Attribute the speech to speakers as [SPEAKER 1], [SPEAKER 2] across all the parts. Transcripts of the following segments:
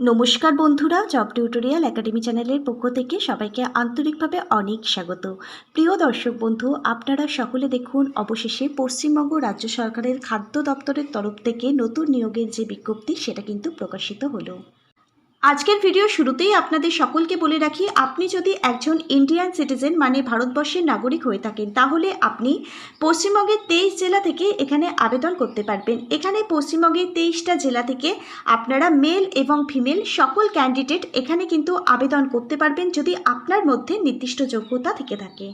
[SPEAKER 1] নমস্কার বন্ধুরা job tutorial academy চ্যানেলের পক্ষ থেকে সবাইকে আন্তরিকভাবে অনেক স্বাগত। প্রিয় দর্শক বন্ধু, আপনারা সকলে দেখুন, অবশেষে পশ্চিমবঙ্গ রাজ্য সরকারের খাদ্য দপ্তরের তরফ থেকে নতুন নিয়োগের যে বিজ্ঞপ্তি, সেটা কিন্তু প্রকাশিত হলো। আজকের ভিডিও শুরুতেই আপনাদের সকলকে বলে রাখি, আপনি যদি একজন ইন্ডিয়ান সিটিজেন মানে ভারতবর্ষের নাগরিক হয়ে থাকেন, তাহলে আপনি পশ্চিমবঙ্গের তেইশ জেলা থেকে এখানে আবেদন করতে পারবেন। এখানে পশ্চিমবঙ্গের তেইশটা জেলা থেকে আপনারা মেল এবং ফিমেল সকল ক্যান্ডিডেট এখানে কিন্তু আবেদন করতে পারবেন যদি আপনার মধ্যে নির্দিষ্ট যোগ্যতা থেকে থাকে।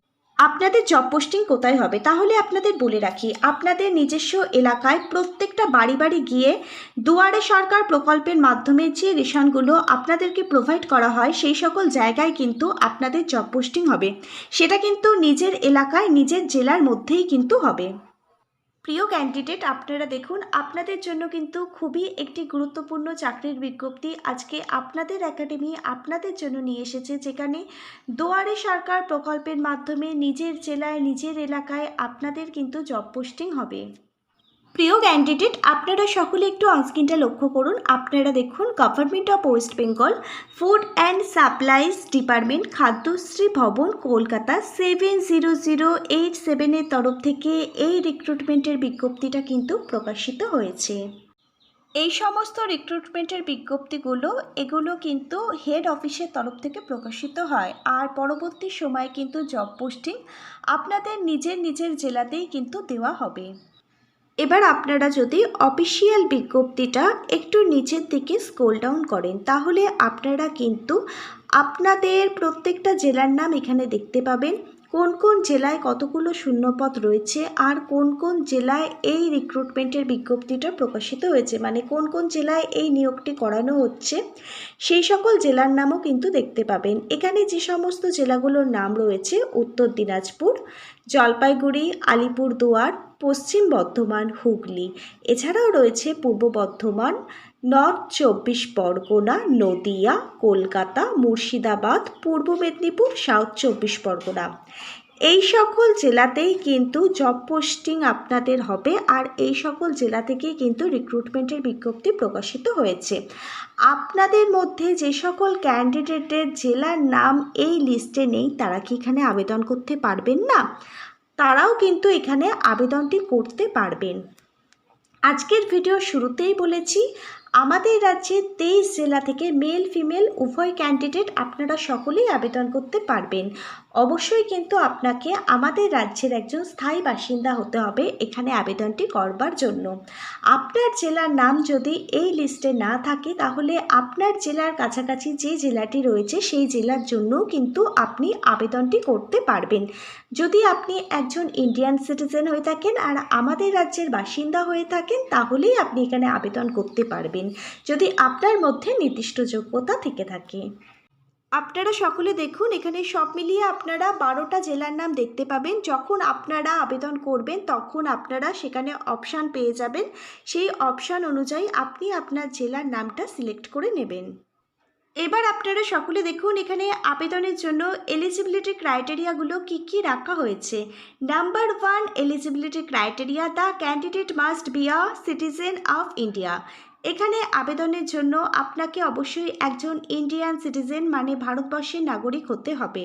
[SPEAKER 1] আপনাদের জব পোস্টিং কোথায় হবে? তাহলে আপনাদের বলে রাখি, আপনাদের নিজস্ব এলাকায় প্রত্যেকটা বাড়ি বাড়ি গিয়ে দুয়ারে সরকার প্রকল্পের মাধ্যমে যে রেশনগুলো আপনাদেরকে প্রোভাইড করা হয়, সেই সকল জায়গায় কিন্তু আপনাদের জব পোস্টিং হবে। সেটা কিন্তু নিজের এলাকায়, নিজের জেলার মধ্যেই কিন্তু হবে। প্রিয় ক্যান্ডিডেট আপনারা দেখুন, আপনাদের জন্য কিন্তু খুবই একটি গুরুত্বপূর্ণ চাকরির বিজ্ঞপ্তি আজকে আপনাদের একাডেমি আপনাদের জন্য নিয়ে এসেছে, যেখানে দোয়ারে সরকার প্রকল্পের মাধ্যমে নিজের জেলায়, নিজের এলাকায় আপনাদের কিন্তু জব পোস্টিং হবে। প্রিয় ক্যান্ডিডেট আপনারা সকলে একটু অনস্ক্রিনটা লক্ষ্য করুন। আপনারা দেখুন government of West Bengal food and supplies department Khadyashree Bhavan, Kolkata seven zero zero eight সেভেনের তরফ থেকে এই রিক্রুটমেন্টের বিজ্ঞপ্তিটা কিন্তু প্রকাশিত হয়েছে। এই সমস্ত রিক্রুটমেন্টের বিজ্ঞপ্তিগুলো, এগুলো কিন্তু হেড অফিসের তরফ থেকে প্রকাশিত হয়। আর পরবর্তী সময়ে কিন্তু জব পোস্টিং আপনাদের নিজের নিজের জেলাতেই কিন্তু দেওয়া হবে। এবার আপনারা যদি অফিসিয়াল বিজ্ঞপ্তিটা একটু নিচের দিকে স্ক্রোল ডাউন করেন, তাহলে আপনারা কিন্তু আপনাদের প্রত্যেকটা জেলার নাম এখানে দেখতে পাবেন। কোন কোন জেলায় কতগুলো শূন্যপদ রয়েছে আর কোন কোন জেলায় এই রিক্রুটমেন্টের বিজ্ঞপ্তিটা প্রকাশিত হয়েছে মানে কোন কোন জেলায় এই নিয়োগটি করানো হচ্ছে, সেই সকল জেলার নামও কিন্তু দেখতে পাবেন। এখানে যে সমস্ত জেলাগুলোর নাম রয়েছে, উত্তর দিনাজপুর, জলপাইগুড়ি, আলিপুরদুয়ার পশ্চিম বর্ধমান হুগলি। এছাড়াও রয়েছে পূর্ব বর্ধমান, নর্থ চব্বিশ পরগনা, নদিয়া, কলকাতা, মুর্শিদাবাদ, পূর্ব মেদিনীপুর, সাউথ চব্বিশ পরগনা। এই সকল জেলাতেই কিন্তু জব পোস্টিং আপনাদের হবে আর এই সকল জেলা থেকেই কিন্তু রিক্রুটমেন্টের বিজ্ঞপ্তি প্রকাশিত হয়েছে। আপনাদের মধ্যে যে সকল ক্যান্ডিডেটের জেলার নাম এই লিস্টে নেই, তারা কি এখানে আবেদন করতে পারবেন না? তারাও কিন্তু এখানে আবেদনটি করতে পারবেন। আজকের ভিডিও শুরুতেই বলেছি, আমাদের রাজ্যে তেইশ জেলা থেকে মেল ফিমেল উভয় ক্যান্ডিডেট আপনারা সকলেই আবেদন করতে পারবেন। অবশ্যই কিন্তু আপনাকে আমাদের রাজ্যের একজন স্থায়ী বাসিন্দা হতে হবে এখানে আবেদনটি করবার জন্য। আপনার জেলার নাম যদি এই লিস্টে না থাকে, তাহলে আপনার জেলার কাছাকাছি যে জেলাটি রয়েছে, সেই জেলার জন্যও কিন্তু আপনি আবেদনটি করতে পারবেন। যদি আপনি একজন ইন্ডিয়ান সিটিজেন হয়ে থাকেন আর আমাদের রাজ্যের বাসিন্দা হয়ে থাকেন, তাহলেই আপনি এখানে আবেদন করতে পারবেন। যদি আপনার মধ্যে নির্দিষ্ট যোগ্যতা থেকে থাকে। আপনারা সকলে দেখুন, এখানে সব মিলিয়ে আপনারা বারোটা জেলার নাম দেখতে পাবেন। যখন আপনারা আবেদন করবেন, তখন আপনারা সেখানে অপশান পেয়ে যাবেন। সেই অপশান অনুযায়ী আপনি আপনার জেলার নামটা সিলেক্ট করে নেবেন। এবার আপনারা সকলে দেখুন, এখানে আবেদনের জন্য এলিজিবিলিটি ক্রাইটেরিয়াগুলো কি কি রাখা হয়েছে। Number one eligibility criteria the candidate must be a citizen of India এখানে আবেদনের জন্য আপনাকে অবশ্যই একজন ইন্ডিয়ান সিটিজেন মানে ভারতবর্ষের নাগরিক হতে হবে।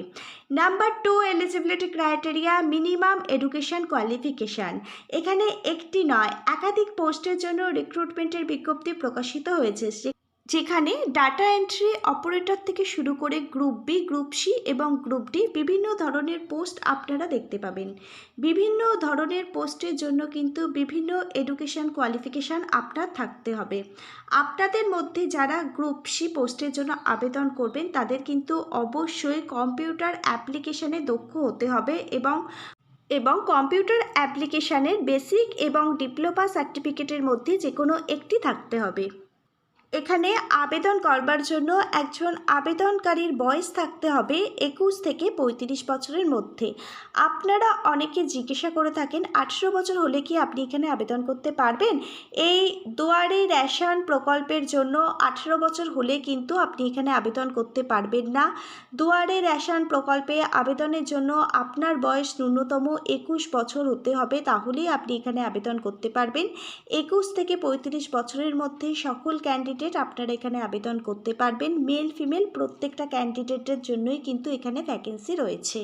[SPEAKER 1] Number two eligibility criteria minimum education qualification এখানে একটি নয়, একাধিক পোস্টের জন্য রিক্রুটমেন্টের বিজ্ঞপ্তি প্রকাশিত হয়েছে। যেখানে ডাটা এন্ট্রি অপারেটর থেকে শুরু করে গ্রুপ বি গ্রুপ সি এবং গ্রুপ ডি বিভিন্ন ধরনের পোস্ট আপনারা দেখতে পাবেন। বিভিন্ন ধরনের পোস্টের জন্য কিন্তু বিভিন্ন এডুকেশন কোয়ালিফিকেশান আপনার থাকতে হবে। আপনাদের মধ্যে যারা গ্রুপ সি পোস্টের জন্য আবেদন করবেন, তাদের কিন্তু অবশ্যই কম্পিউটার অ্যাপ্লিকেশানে দক্ষ হতে হবে এবং এবং কম্পিউটার অ্যাপ্লিকেশানের বেসিক এবং ডিপ্লোমা সার্টিফিকেটের মধ্যে যে কোনো একটি থাকতে হবে। এখানে আবেদন করবার জন্য একজন আবেদনকারীর বয়স থাকতে হবে একুশ থেকে পঁয়ত্রিশ বছরের মধ্যে। আপনারা অনেকে জিজ্ঞাসা করে থাকেন, আঠেরো বছর হলে কি আপনি এখানে আবেদন করতে পারবেন? এই দুয়ারে রেশন প্রকল্পের জন্য আঠেরো বছর হলে কিন্তু আপনি এখানে আবেদন করতে পারবেন না। দুয়ারে রেশন প্রকল্পে আবেদনের জন্য আপনার বয়স ন্যূনতম একুশ বছর হতে হবে, তাহলেই আপনি এখানে আবেদন করতে পারবেন। একুশ থেকে পঁয়ত্রিশ বছরের মধ্যে সকল ক্যান্ডিডেট ক্যান্ডিডেট আপনারা এখানে আবেদন করতে পারবেন মেল ফিমেল প্রত্যেকটা ক্যান্ডিডেটের জন্যই কিন্তু এখানে ভ্যাকেন্সি রয়েছে।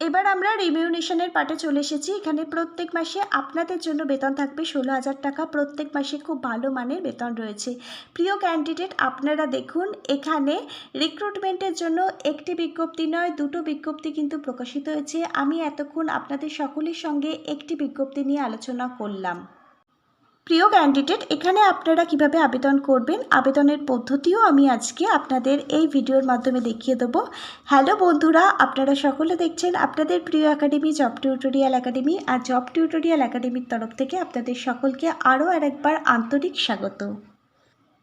[SPEAKER 1] এবার আমরা রিমিউনেশনের পার্টে চলে এসেছি। এখানে প্রত্যেক মাসে আপনাদের জন্য বেতন থাকবে ষোলো হাজার টাকা। প্রত্যেক মাসে খুব ভালো মানের বেতন রয়েছে। প্রিয় ক্যান্ডিডেট আপনারা দেখুন, এখানে রিক্রুটমেন্টের জন্য একটি বিজ্ঞপ্তি নয়, দুটো বিজ্ঞপ্তি কিন্তু প্রকাশিত হয়েছে। আমি এতক্ষণ আপনাদের সকলের সঙ্গে একটি বিজ্ঞপ্তি নিয়ে আলোচনা করলাম। প্রিয় ক্যান্ডিডেট, এখানে আপনারা কীভাবে আবেদন করবেন, আবেদনের পদ্ধতিও আমি আজকে আপনাদের এই ভিডিওর মাধ্যমে দেখিয়ে দেব। হ্যালো বন্ধুরা, আপনারা সকলে দেখছেন আপনাদের প্রিয় একাডেমি জব টিউটোরিয়াল একাডেমি, আর জব টিউটোরিয়াল একাডেমির তরফ থেকে আপনাদের সকলকে আরও আরেকবার আন্তরিক স্বাগত।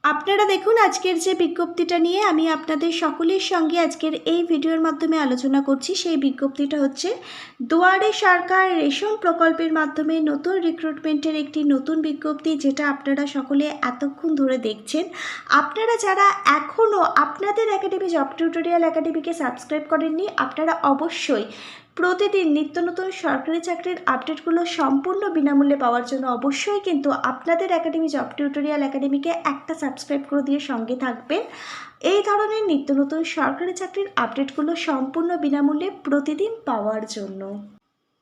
[SPEAKER 1] আপনারা দেখুন আজকের যে বিজ্ঞপ্তিটা নিয়ে আমি আপনাদের সকলের সঙ্গে আজকের এই ভিডিওর মাধ্যমে আলোচনা করছি, সেই বিজ্ঞপ্তিটা হচ্ছে, দুয়ারে সরকার রেশন প্রকল্পের মাধ্যমে নতুন রিক্রুটমেন্টের একটি নতুন বিজ্ঞপ্তি যেটা আপনারা সকলে এতক্ষণ ধরে দেখছেন। আপনারা যারা এখনও আপনাদের একাডেমি জব টিউটোরিয়াল একাডেমিকে সাবস্ক্রাইব করেননি, আপনারা অবশ্যই প্রতিদিন নিত্য নতুন সরকারি চাকরির আপডেটগুলো সম্পূর্ণ বিনামূল্যে পাওয়ার জন্য অবশ্যই কিন্তু আপনাদের একাডেমি জব টিউটোরিয়াল একাডেমিকে একটা সাবস্ক্রাইব করে দিয়ে সঙ্গে থাকবেন। এই ধরনের নিত্য নতুন সরকারি চাকরির আপডেটগুলো সম্পূর্ণ বিনামূল্যে প্রতিদিন পাওয়ার জন্য।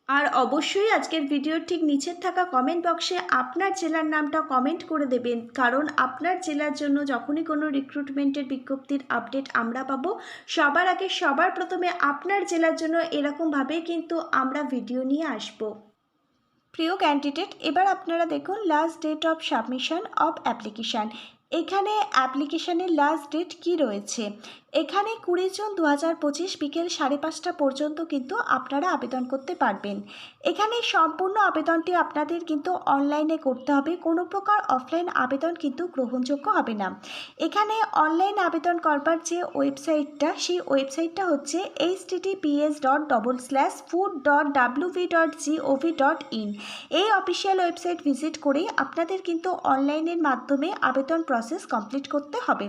[SPEAKER 1] আর অবশ্যই আজকের ভিডিওর ঠিক নিচের থাকা কমেন্ট বক্সে আপনার জেলার নামটা কমেন্ট করে দেবেন। কারণ আপনার জেলার জন্য যখনই কোনো রিক্রুটমেন্টের বিজ্ঞপ্তির আপডেট আমরা পাবো, সবার আগে সবার প্রথমে আপনার জেলার জন্য এরকমভাবেই কিন্তু আমরা ভিডিও নিয়ে আসব। প্রিয় ক্যান্ডিডেট এবার আপনারা দেখুন last date of submission of application এখানে অ্যাপ্লিকেশানের লাস্ট ডেট কি রয়েছে? এখানে কুড়ি জুন দু হাজার পঁচিশ বিকেল সাড়ে পাঁচটা পর্যন্ত কিন্তু আপনারা আবেদন করতে পারবেন। এখানে সম্পূর্ণ আবেদনটি আপনাদের কিন্তু অনলাইনে করতে হবে। কোনো প্রকার অফলাইন আবেদন কিন্তু গ্রহণযোগ্য হবে না। এখানে অনলাইন আবেদন করবার যে ওয়েবসাইটটা সেই ওয়েবসাইটটা হচ্ছে H TTPS dot double slash food dot WV dot GOV dot in এই অফিসিয়াল ওয়েবসাইট ভিজিট করে আপনাদের কিন্তু অনলাইনের মাধ্যমে আবেদন প্রসেস কমপ্লিট করতে হবে।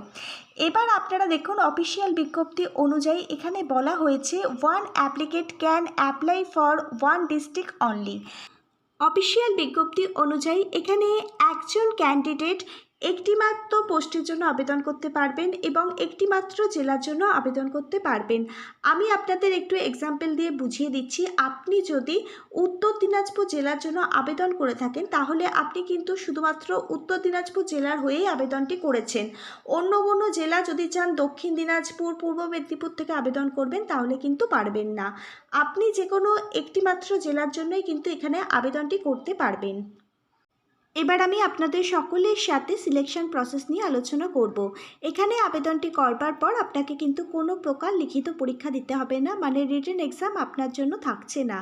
[SPEAKER 1] এবার আপনারা দেখুন অফিসিয়াল বিজ্ঞপ্তি অনুযায়ী এখানে বলা হয়েছে one applicant can apply for one district only official বিজ্ঞপ্তি অনুযায়ী এখানে একজন ক্যান্ডিডেট একটিমাত্র পোস্টের জন্য আবেদন করতে পারবেন এবং একটিমাত্র জেলার জন্য আবেদন করতে পারবেন। আমি আপনাদের একটু এক্সাম্পল দিয়ে বুঝিয়ে দিচ্ছি। আপনি যদি উত্তর দিনাজপুর জেলার জন্য আবেদন করে থাকেন, তাহলে আপনি কিন্তু শুধুমাত্র উত্তর দিনাজপুর জেলার হয়েই আবেদনটি করেছেন। অন্য কোনো জেলা যদি চান দক্ষিণ দিনাজপুর, পূর্ব মেদিনীপুর থেকে আবেদন করবেন, তাহলে কিন্তু পারবেন না। আপনি যে কোনো একটিমাত্র জেলার জন্যই কিন্তু এখানে আবেদনটি করতে পারবেন। এবার আমি আপনাদের সকলের সাথে সিলেকশন প্রসেস নিয়ে আলোচনা করব। এখানে আবেদনটি করবার পর আপনাকে কিন্তু কোনো প্রকার লিখিত পরীক্ষা দিতে হবে না মানে রিটেন এক্সাম আপনার জন্য থাকছে না।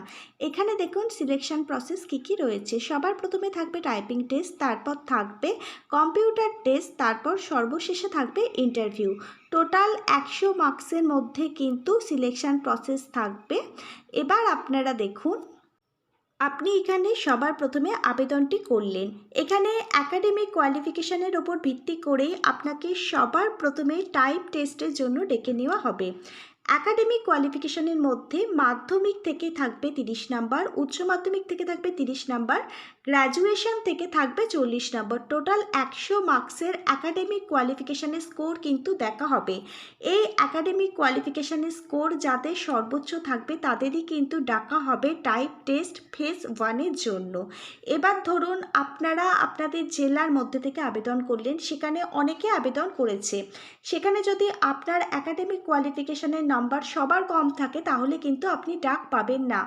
[SPEAKER 1] এখানে দেখুন সিলেকশন প্রসেস কী কী রয়েছে। সবার প্রথমে থাকবে টাইপিং টেস্ট তারপর থাকবে কম্পিউটার টেস্ট তারপর সর্বশেষে থাকবে ইন্টারভিউ টোটাল একশো মার্কসের মধ্যে কিন্তু সিলেকশন প্রসেস থাকবে। এবার আপনারা দেখুন আপনি এখানে সবার প্রথমে আবেদনটি করলেন। এখানে একাডেমিক কোয়ালিফিকেশানের ওপর ভিত্তি করে আপনাকে সবার প্রথমে টাইপ টেস্টের জন্য ডেকে নেওয়া হবে। একাডেমিক কোয়ালিফিকেশানের মধ্যে মাধ্যমিক থেকে থাকবে তিরিশ নাম্বার, উচ্চ মাধ্যমিক থেকে থাকবে তিরিশ নাম্বার গ্র্যাজুয়েশন থেকে থাকবে চল্লিশ নম্বর টোটাল একশো মার্কসের অ্যাকাডেমিক কোয়ালিফিকেশানের স্কোর কিন্তু দেখা হবে। এই অ্যাকাডেমিক কোয়ালিফিকেশানের স্কোর যাদের সর্বোচ্চ থাকবে তাদেরই কিন্তু ডাকা হবে টাইপ টেস্ট ফেজ ওয়ানের জন্য। এবার ধরুন আপনারা আপনাদের জেলার মধ্যে থেকে আবেদন করলেন, সেখানে অনেকে আবেদন করেছে। সেখানে যদি আপনার অ্যাকাডেমিক কোয়ালিফিকেশানের নাম্বার সবার কম থাকে তাহলে কিন্তু আপনি ডাক পাবেন না।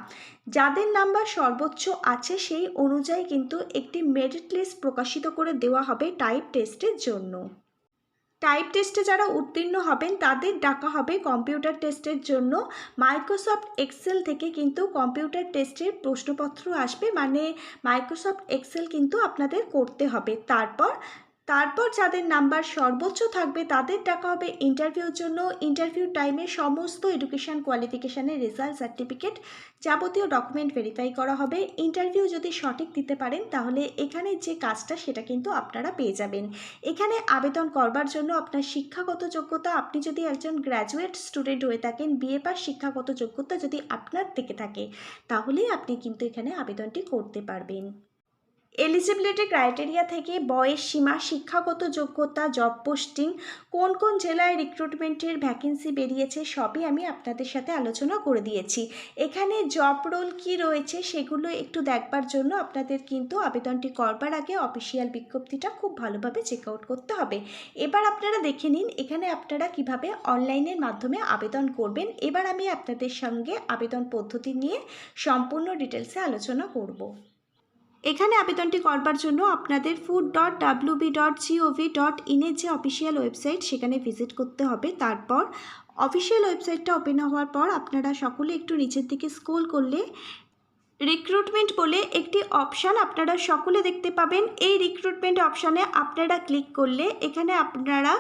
[SPEAKER 1] যাদের নাম্বার সর্বোচ্চ আছে সেই অনুযায়ী কিন্তু একটি মেরিট লিস্ট প্রকাশিত করে দেওয়া হবে টাইপ টেস্টের জন্য। টাইপ টেস্টে যারা উত্তীর্ণ হবেন, তাদের ডাকা হবে কম্পিউটার টেস্টের জন্য। মাইক্রোসফট এক্সেল থেকে কিন্তু কম্পিউটার টেস্টের প্রশ্নপত্র আসবে মানে মাইক্রোসফট এক্সেল কিন্তু আপনাদের করতে হবে। তারপর তারপর যাদের নাম্বার সর্বোচ্চ থাকবে তাদের ডাকা হবে ইন্টারভিউর জন্য। ইন্টারভিউ টাইমে সমস্ত এডুকেশান কোয়ালিফিকেশানের রেজাল্ট সার্টিফিকেট যাবতীয় ডকুমেন্ট ভেরিফাই করা হবে। ইন্টারভিউ যদি সঠিক দিতে পারেন তাহলে এখানে যে কাজটা সেটা কিন্তু আপনারা পেয়ে যাবেন। এখানে আবেদন করবার জন্য আপনার শিক্ষাগত যোগ্যতা, আপনি যদি একজন গ্র্যাজুয়েট স্টুডেন্ট হয়ে থাকেন বিএ পাস শিক্ষাগত যোগ্যতা যদি আপনার থেকে থাকে, তাহলেই আপনি কিন্তু এখানে আবেদনটি করতে পারবেন। এলিজিবিলিটি ক্রাইটেরিয়া থেকে বয়স সীমা, শিক্ষাগত যোগ্যতা, জব পোস্টিং, কোন কোন জেলায় রিক্রুটমেন্টের ভ্যাকেন্সি বেরিয়েছে সবই আমি আপনাদের সাথে আলোচনা করে দিয়েছি। এখানে জব রোল কি রয়েছে সেগুলো একটু দেখবার জন্য আপনাদের কিন্তু আবেদনটি করবার আগে অফিসিয়াল বিজ্ঞপ্তিটা খুব ভালোভাবে চেক আউট করতে হবে। এবার আপনারা দেখে নিন এখানে আপনারা কীভাবে অনলাইনের মাধ্যমে আবেদন করবেন। এবার আমি আপনাদের সঙ্গে আবেদন পদ্ধতি নিয়ে সম্পূর্ণ ডিটেলসে আলোচনা করব। এখানে আবেদনটি করবার জন্য আপনাদের food dot WB dot GOV dot ইনের যে অফিসিয়াল ওয়েবসাইট সেখানে ভিজিট করতে হবে। তারপর অফিসিয়াল ওয়েবসাইটটা ওপেন হওয়ার পর আপনারা সকলে একটু নিচের দিকে স্ক্রোল করলে রিক্রুটমেন্ট বলে একটি অপশান আপনারা সকলে দেখতে পাবেন। এই রিক্রুটমেন্ট অপশানে আপনারা ক্লিক করলে এখানে আপনারা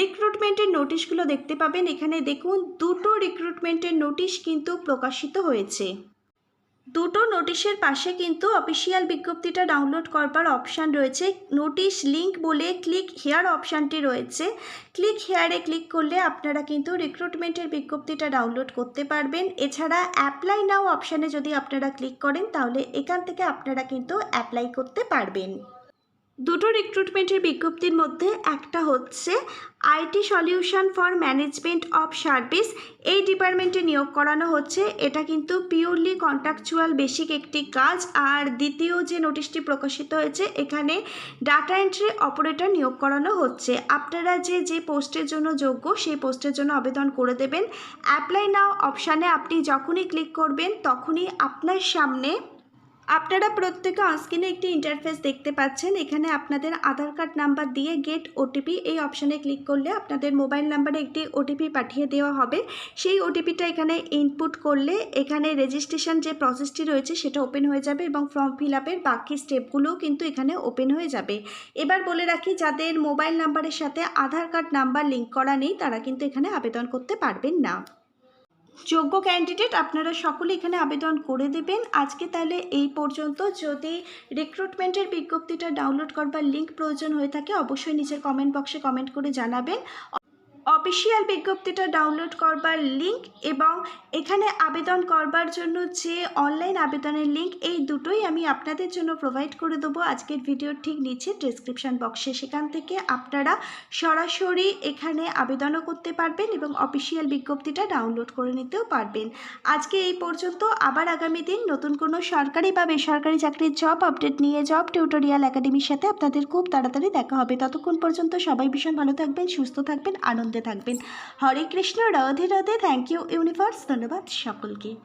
[SPEAKER 1] রিক্রুটমেন্টের নোটিশগুলো দেখতে পাবেন। এখানে দেখুন, দুটো রিক্রুটমেন্টের নোটিশ কিন্তু প্রকাশিত হয়েছে। দুটো নোটিশের পাশে কিন্তু অফিসিয়াল বিজ্ঞপ্তিটা ডাউনলোড করবার অপশান রয়েছে। নোটিশ লিঙ্ক বলে ক্লিক হেয়ার অপশানটি রয়েছে। ক্লিক হেয়ারে ক্লিক করলে আপনারা কিন্তু রিক্রুটমেন্টের বিজ্ঞপ্তিটা ডাউনলোড করতে পারবেন। এছাড়া অ্যাপ্লাই নাও অপশানে যদি আপনারা ক্লিক করেন, তাহলে এখান থেকে আপনারা কিন্তু অ্যাপ্লাই করতে পারবেন। দুটো রিক্রুটমেন্টের বিজ্ঞপ্তির মধ্যে একটা হচ্ছে IT solution for management of service এই ডিপার্টমেন্টে নিয়োগ করানো হচ্ছে। এটা কিন্তু পিওরলি কন্ট্রাকচুয়াল বেসিক একটি কাজ। আর দ্বিতীয় যে নোটিশটি প্রকাশিত হয়েছে, এখানে ডাটা এন্ট্রি অপারেটর নিয়োগ করানো হচ্ছে। আপনারা যে যে পোস্টের জন্য যোগ্য, সেই পোস্টের জন্য আবেদন করে দেবেন। অ্যাপ্লাই নাও অপশানে আপনি যখনই ক্লিক করবেন, তখনই আপনার সামনে আপনারা প্রত্যেকে অনস্ক্রিনে একটি ইন্টারফেস দেখতে পাচ্ছেন। এখানে আপনাদের আধার কার্ড নাম্বার দিয়ে গেট ওটিপি এই অপশানে ক্লিক করলে আপনাদের মোবাইল নাম্বারে একটি ওটিপি পাঠিয়ে দেওয়া হবে। সেই ওটিপিটা এখানে ইনপুট করলে এখানে রেজিস্ট্রেশন যে প্রসেসটি রয়েছে সেটা ওপেন হয়ে যাবে এবং ফর্ম ফিল আপের বাকি স্টেপগুলোও কিন্তু এখানে ওপেন হয়ে যাবে। এবার বলে রাখি, যাদের মোবাইল নাম্বারের সাথে আধার কার্ড নাম্বার লিঙ্ক করা নেই, তারা কিন্তু এখানে আবেদন করতে পারবেন না। যোগ্য ক্যান্ডিডেট আপনারা সকলে এখানে আবেদন করে দেবেন। আজকে তাহলে এই পর্যন্ত। যদি রিক্রুটমেন্টের বিজ্ঞপ্তিটা ডাউনলোড করবার লিঙ্ক প্রয়োজন হয়ে থাকে, অবশ্যই নিচের কমেন্ট বক্সে কমেন্ট করে জানাবেন। অফিসিয়াল বিজ্ঞপ্তিটা ডাউনলোড করবার লিঙ্ক এবং এখানে আবেদন করবার জন্য যে অনলাইন আবেদনের লিঙ্ক এই দুটোই আমি আপনাদের জন্য প্রোভাইড করে দেবো। আজকের ভিডিওর ঠিক নিচে ডিসক্রিপশান বক্সে সেখান থেকে আপনারা সরাসরি এখানে আবেদনও করতে পারবেন এবং অফিসিয়াল বিজ্ঞপ্তিটা ডাউনলোড করে নিতেও পারবেন। আজকে এই পর্যন্ত, আবার আগামী দিন নতুন কোনো সরকারি বা বেসরকারি চাকরির জব আপডেট নিয়ে জব টিউটোরিয়াল একাডেমির সাথে আপনাদের খুব তাড়াতাড়ি দেখা হবে। ততক্ষণ পর্যন্ত সবাই ভীষণ ভালো থাকবেন, সুস্থ থাকবেন, আনন্দে থাকবেন। Hare Krishna Radhe Radhe. Thank you universe ধন্যবাদ সকলকে।